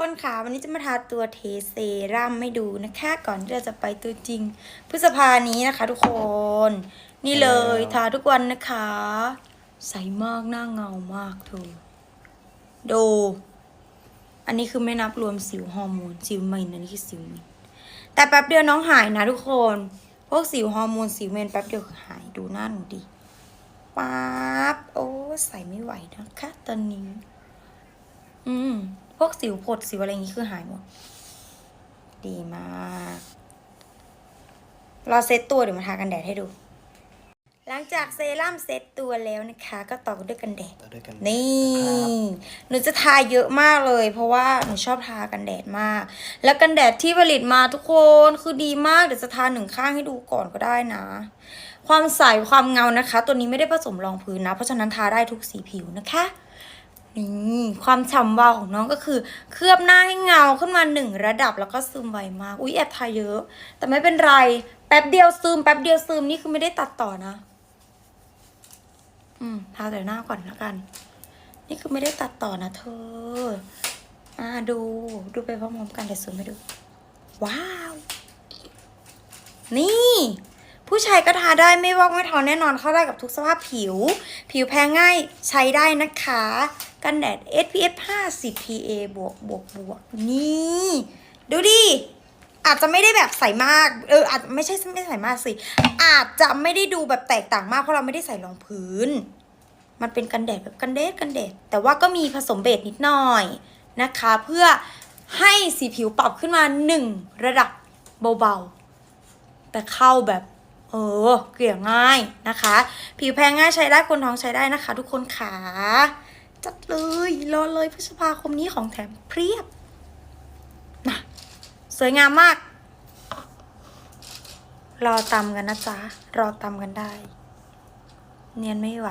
คนขาวันนี้จะมาทาตัวเทเซรั่มให้ดูนะคะก่อนที่เราจะไปตัวจริง พฤษภานี้นะคะ ทุกคน นี่เลยทาทุกวันนะคะ ใสมากหน้าเงามากเธอดู อันนี้คือไม่นับรวมสิวฮอร์โมนสิวเมนอันนี้คือสิวเมนแต่แป๊บเดียวน้องหายนะทุกคน พวกสิวฮอร์โมนสิวเมนแป๊บเดียวหายดูหน้าหนูดิป๊าบโอ้ใส่ไม่ไหวนะคะตอนนี้ อืม พวกสิวผดสิวอะไรอย่างงี้คือหายหมด ดีมากรอเซตตัวเดี๋ยวมาทากันแดดให้ดู หลังจากเซรั่มเซตตัวแล้วนะคะ ก็ต่อด้วยกันแดด ต่อด้วยกันนี่ครับหนูจะทาเยอะมากเลย เพราะว่าหนูชอบทากันแดดมาก แล้วกันแดดที่ผลิตมาทุกคนคือดีมาก เดี๋ยวจะทาหนึ่งข้างให้ดูก่อนก็ได้นะ ความใสความเงานะคะ ตัวนี้ไม่ได้ผสมรองพื้นนะ เพราะฉะนั้นทาได้ทุกสีผิวนะคะ นี่ความฉ่ำวาวของน้องก็คือ เคลือบหน้าให้เงาขึ้นมาหนึ่งระดับแล้วก็ซึมไวมาก อุ๊ยแอบทาเยอะ แต่ไม่เป็นไร แป๊บเดียวซึม แป๊บเดียวซึมนี่คือไม่ได้ตัดต่อนะ อืมทาแต่หน้าก่อนละกัน นี่คือไม่ได้ตัดต่อนะเธอ อ่าดู ดูไปพร้อมๆกันเดี๋ยวซูมให้ดู ว้าว นี่ ผู้ชายก็ทาได้ไม่วอกไม่ทอนแน่นอนเข้าได้กับทุกสภาพผิว ผิวแพ้ง่ายใช้ได้นะคะ กันแดด SPF 50 PA บวกบวกบวกนี่ ดูดิ อาจจะไม่ได้แบบใสมาก เอออาจไม่ใช่ไม่ใสมากสิ อาจจะไม่ได้ดูแบบแตกต่างมากเพราะเราไม่ได้ใส่รองพื้น มันเป็นกันแดดแบบกันแดดกันแดด แต่ว่าก็มีผสมเบสนิดหน่อยนะคะ เพื่อให้สีผิวปรับขึ้นมาหนึ่งระดับเบาๆ แต่เข้าแบบ ออเกลี่ยง่ายนะคะ ผิวแพ้ง่ายใช้ได้คนท้องใช้ได้นะคะ ทุกคนขาจัดเลยรอเลยพฤษภาคมนี้ของแถมเพียบนะสวยงามมาก รอตำกันนะจ๊ะ รอตำกันได้ เนียนไม่ไหว